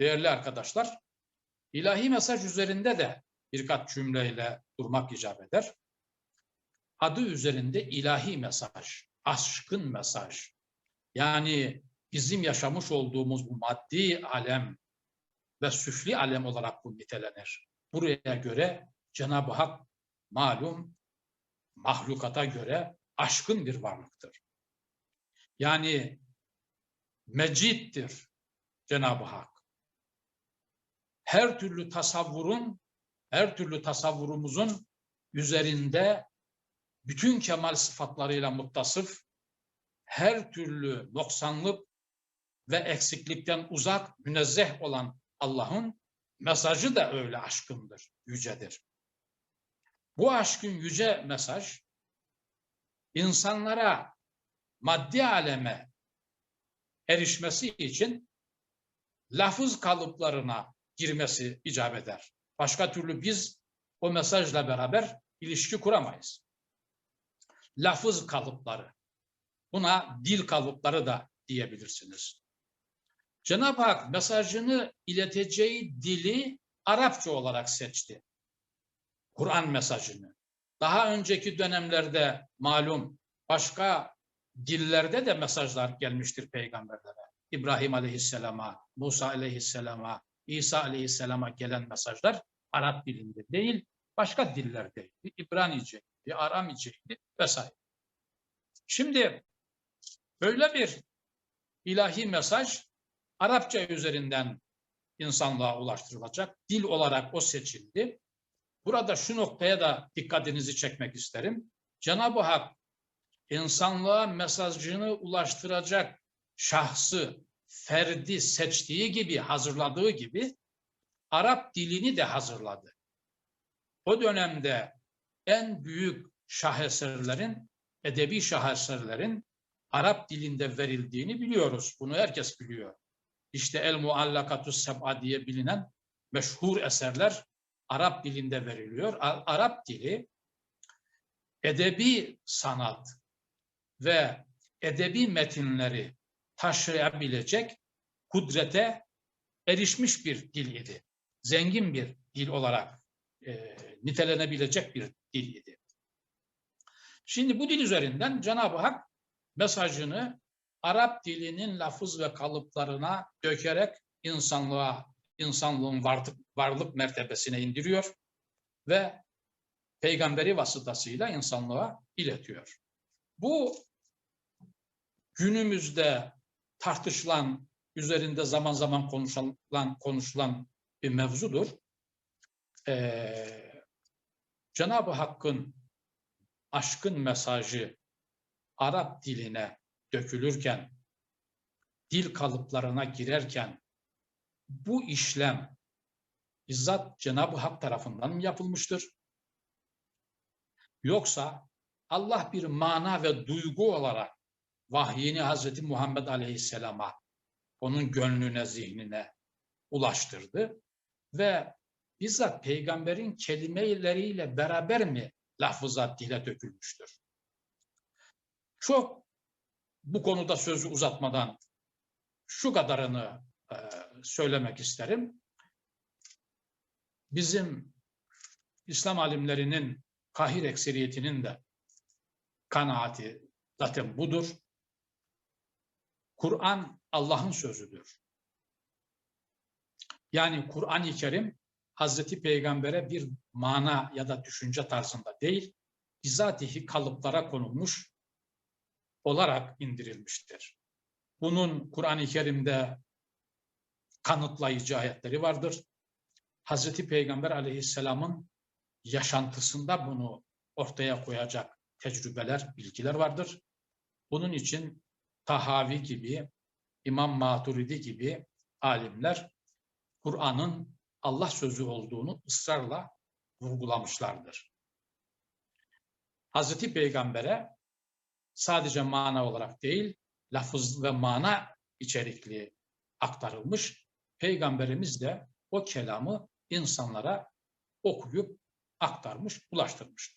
değerli arkadaşlar, ilahi mesaj üzerinde de birkaç cümleyle durmak icap eder. Adı üzerinde ilahi mesaj, aşkın mesaj. Yani bizim yaşamış olduğumuz bu maddi alem ve süfli alem olarak bu nitelenir. Buraya göre Cenab-ı Hak malum mahlukata göre aşkın bir varlıktır. Yani meciddir Cenab-ı Hak. Her türlü tasavvurun, her türlü tasavvurumuzun üzerinde bütün kemal sıfatlarıyla muttasıf, her türlü noksanlık ve eksiklikten uzak, münezzeh olan Allah'ın mesajı da öyle aşkındır, yücedir. Bu aşkın yüce mesaj insanlara maddi aleme erişmesi için lafız kalıplarına girmesi icap eder. Başka türlü biz o mesajla beraber ilişki kuramayız. Lafız kalıpları. Buna dil kalıpları da diyebilirsiniz. Cenab-ı Hak mesajını ileteceği dili Arapça olarak seçti. Kur'an mesajını. Daha önceki dönemlerde malum başka dillerde de mesajlar gelmiştir peygamberlere. İbrahim Aleyhisselam'a, Musa Aleyhisselam'a, İsa Aleyhisselam'a gelen mesajlar Arap dilinde değil, başka dillerdeydi. İbraniceydi, Aramiceydi vesaire. Şimdi böyle bir ilahi mesaj Arapça üzerinden insanlığa ulaştırılacak. Dil olarak o seçildi. Burada şu noktaya da dikkatinizi çekmek isterim. Cenab-ı Hak insanlığa mesajını ulaştıracak şahsı, ferdi seçtiği gibi, hazırladığı gibi Arap dilini de hazırladı. O dönemde en büyük şaheserlerin, edebi şaheserlerin Arap dilinde verildiğini biliyoruz. Bunu herkes biliyor. İşte El Muallakatu Seb'a diye bilinen meşhur eserler Arap dilinde veriliyor. Arap dili edebi sanat ve edebi metinleri taşıyabilecek kudrete erişmiş bir dil idi. Zengin bir dil olarak e, nitelenebilecek bir dil idi. Şimdi bu dil üzerinden Cenab-ı Hak mesajını Arap dilinin lafız ve kalıplarına dökerek insanlığa, insanlığın varlık, varlık mertebesine indiriyor ve peygamberi vasıtasıyla insanlığa iletiyor. Bu günümüzde tartışılan, üzerinde zaman zaman konuşulan, konuşulan bir mevzudur. Ee, Cenab-ı Hakk'ın aşkın mesajı Arap diline dökülürken, dil kalıplarına girerken bu işlem bizzat Cenab-ı Hak tarafından mı yapılmıştır? Yoksa Allah bir mana ve duygu olarak vahyini Hazreti Muhammed Aleyhisselam'a, onun gönlüne, zihnine ulaştırdı ve bizzat peygamberin kelimeleriyle beraber mi lafızat dile dökülmüştür? Çok bu konuda sözü uzatmadan şu kadarını e, söylemek isterim. Bizim İslam alimlerinin kahir ekseriyetinin de kanaati zaten budur. Kur'an Allah'ın sözüdür. Yani Kur'an-ı Kerim Hazreti Peygamber'e bir mana ya da düşünce tarzında değil, bizatihi kalıplara konulmuş olarak indirilmiştir. Bunun Kur'an-ı Kerim'de kanıtlayıcı ayetleri vardır. Hazreti Peygamber aleyhisselamın yaşantısında bunu ortaya koyacak tecrübeler, bilgiler vardır. Bunun için Tahavi gibi, İmam Maturidi gibi alimler Kur'an'ın Allah sözü olduğunu ısrarla vurgulamışlardır. Hazreti Peygamber'e sadece mana olarak değil, lafız ve mana içerikli aktarılmış. Peygamberimiz de o kelamı insanlara okuyup aktarmış, ulaştırmıştır.